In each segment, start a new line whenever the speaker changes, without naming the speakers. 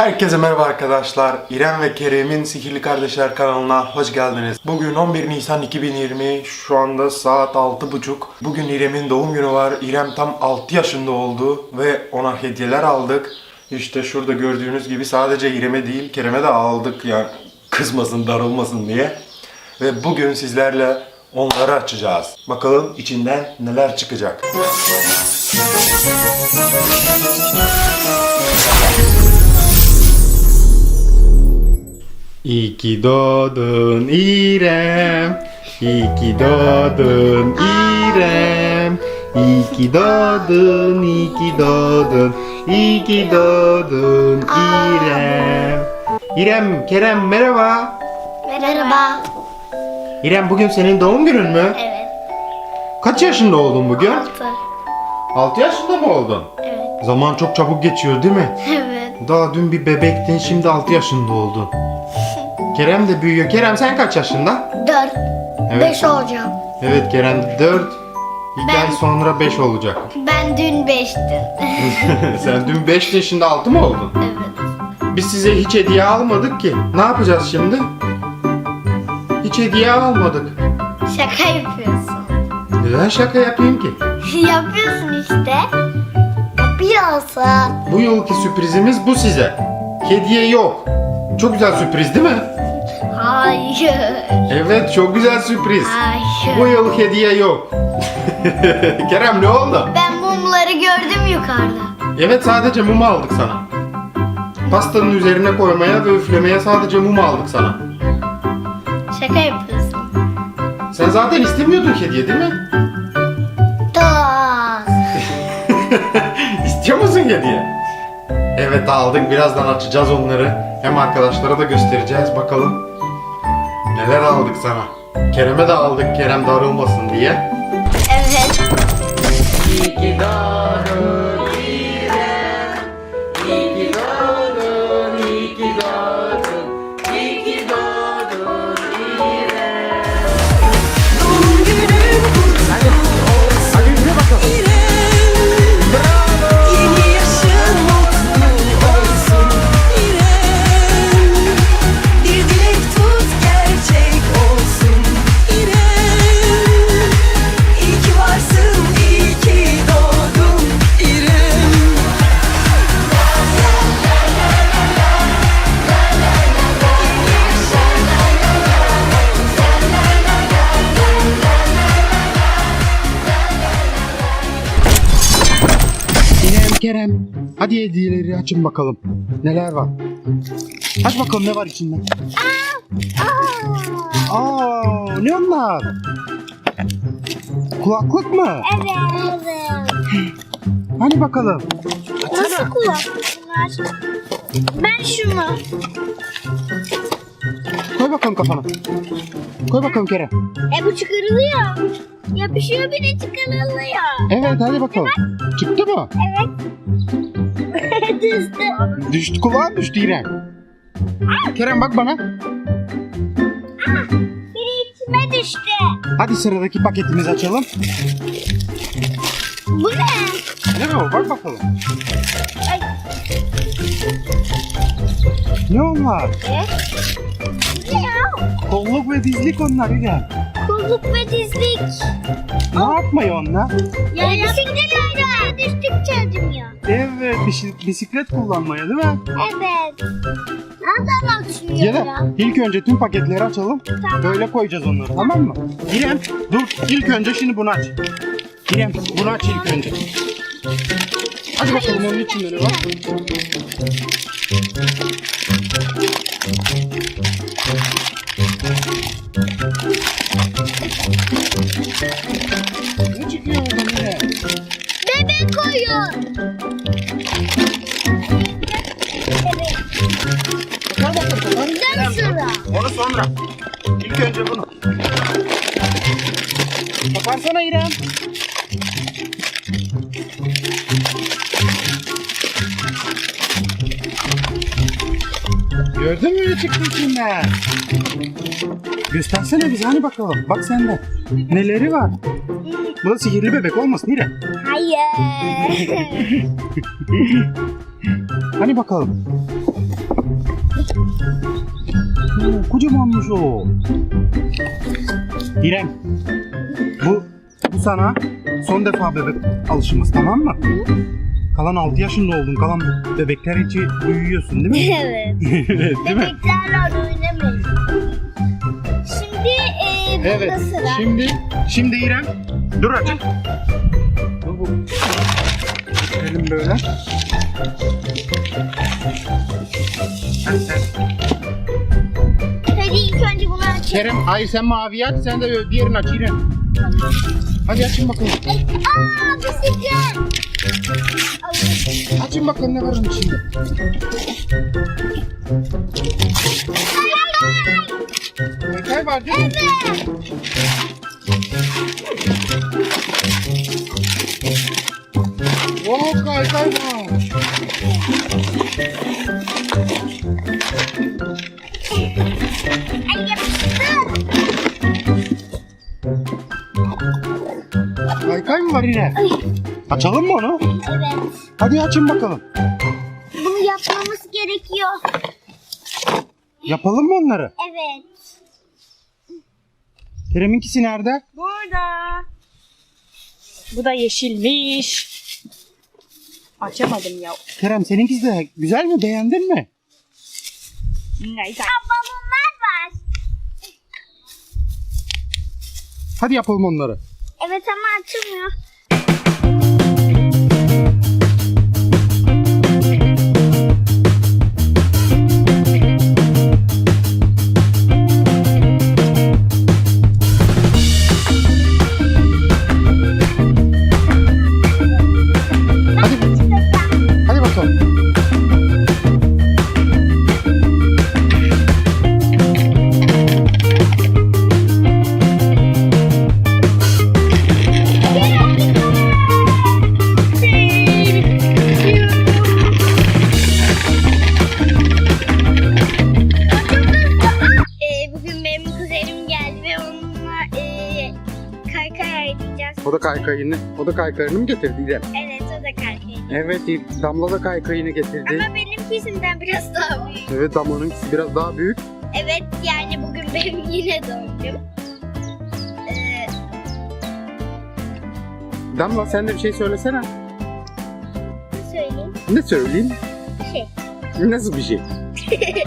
Herkese merhaba arkadaşlar. İrem ve Kerem'in Sihirli Kardeşler kanalına hoş geldiniz. Bugün 11 Nisan 2020. Şu anda saat 6.30. Bugün İrem'in doğum günü var. İrem tam 6 yaşında oldu ve ona hediyeler aldık. İşte şurada gördüğünüz gibi sadece İrem'e değil Kerem'e de aldık yani kızmasın, darılmasın diye. Ve bugün sizlerle onları açacağız. Bakalım içinden neler çıkacak. İyi ki doğdun İrem. İyi ki doğdun İrem. İyi ki doğdun, iyi ki doğdun. İyi ki doğdun İrem. İrem, Kerem merhaba.
Merhaba.
İrem bugün senin doğum günün mü?
Evet.
Kaç yaşında oldun bugün?
Altı.
6 yaşında mı oldun?
Evet.
Zaman çok çabuk geçiyor değil mi?
Evet.
Daha dün bir bebektin şimdi 6 yaşında oldun. Kerem de büyüyor. Kerem sen kaç yaşında?
Dört.
Evet.
Beş olacağım.
Evet Kerem 4. 2
Ben-
ay sonra 5 olacak.
Ben dün beştim.
sen dün 5'tin şimdi 6 mı oldun?
evet.
Biz size hiç hediye almadık ki. Ne yapacağız şimdi? Hiç hediye almadık.
Şaka yapıyorsun.
Neden şaka yapayım ki?
yapıyorsun işte. Yapıyorsun.
Bu yılki sürprizimiz bu size. Hediye yok. Çok güzel sürpriz değil mi?
Hayır.
Evet çok güzel sürpriz.
Hayır.
Bu yıl hediye yok. Kerem ne oldu?
Ben mumları gördüm yukarıda.
Evet sadece mum aldık sana. Pastanın üzerine koymaya ve üflemeye sadece mum aldık sana.
Şaka yapıyorsun.
Sen zaten istemiyordun hediye değil mi?
Tamam.
İstiyor musun hediye? Evet aldık. Birazdan açacağız onları. Hem arkadaşlara da göstereceğiz. Bakalım neler aldık sana. Kerem'e de aldık. Kerem darılmasın diye.
Evet.
İyi ki doğdun Kerem. Hadi hediyeleri açın bakalım. Neler var? Aç bakalım ne var içinde. Aa, ne onlar? Kulaklık mı?
Evet.
Hani bakalım.
Nasıl kulaklıklar? Ben şunu.
Koy bakalım kafana. Koy bakalım Kerem.
E bu çıkarılıyor. Yapışıyor bir de çıkarılıyor.
Evet hadi bakalım. Çıktı mı?
Düzdü.
Düştü kulağın düştü İrem. Kerem bak bana.
Biri içime düştü.
Hadi sıradaki paketimizi açalım.
Bu ne?
Ne bu? Bak bakalım.
Ay.
Ne onlar?
E? Bu ne ya?
Kolluk ve dizlik onlar İrem.
Kolluk ve dizlik.
Ne yapmayı onlar?
Ya bisiklet oynuyor. Düştükçe acımıyor.
Evet bisiklet, bisiklet kullanmaya değil mi?
Evet. Nereden açılıyor
Ya da
ya?
ilk önce tüm paketleri açalım.
Tamam.
Böyle koyacağız onları tamam mı? İrem dur ilk önce şimdi bunu aç. İrem bunu aç ilk önce. Hadi bakalım onun içinde ne var? Sonra. İlk önce bunu. Kapansana İrem. Gördün mü ne çıktı içinden? Göstersene bize hani bakalım. Bak sende. Neleri var? Bu da sihirli bebek olmasın İrem.
Hayır.
Hani bakalım. Oo, kocamanmış o. İrem. Bu, bu sana son defa bebek alışımız tamam mı? Kalan 6 yaşında oldun. Kalan bebekler için büyüyorsun değil mi?
Evet.
evet değil mi?
Bebeklerle oynamayın. Şimdi e, bunda
Evet.
sıra.
Şimdi şimdi İrem dur açık. Dur bu. Elim böyle. Kerem hayır sen mavi aç sen de diğerini aç İrem. Hadi açın bakalım.
Aa bisiklet.
Açın bakalım ne var onun içinde. Kaykay var değil mi? Oo kaykay var. Mı var İrem? Açalım mı onu?
Evet.
Hadi açın bakalım.
Bunu yapmamız gerekiyor.
Yapalım mı onları?
Evet.
Kerem'inkisi nerede?
Burada. Bu da yeşilmiş. Açamadım ya.
Kerem seninkisi de güzel mi? Beğendin mi?
Neyse.
Aa, balonlar var.
Hadi yapalım onları.
Evet ama açılmıyor.
Hadi,
oynayacağız.
O da kaykayını, o da kaykayını mı getirdi İrem?
Evet o da kaykay.
Evet, Damla da kaykayını getirdi.
Ama benimkisinden biraz daha büyük.
Evet, Damla'nınkisi biraz daha büyük.
Evet yani bugün benim yine doğum günüm. Ee,
Damla sen de bir şey söylesene.
ne söyleyeyim?
Ne söyleyeyim?
Şey.
Nasıl bir şey?
Evet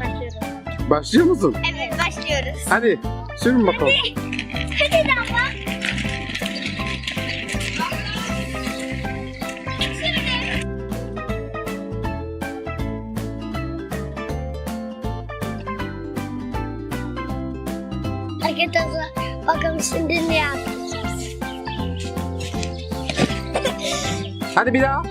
başlıyorum.
Başlıyor musun?
Evet başlıyoruz.
Hadi sürün bakalım.
Hadi damla. Arkadaşlar bakalım şimdi ne yapacağız.
Hadi bir daha.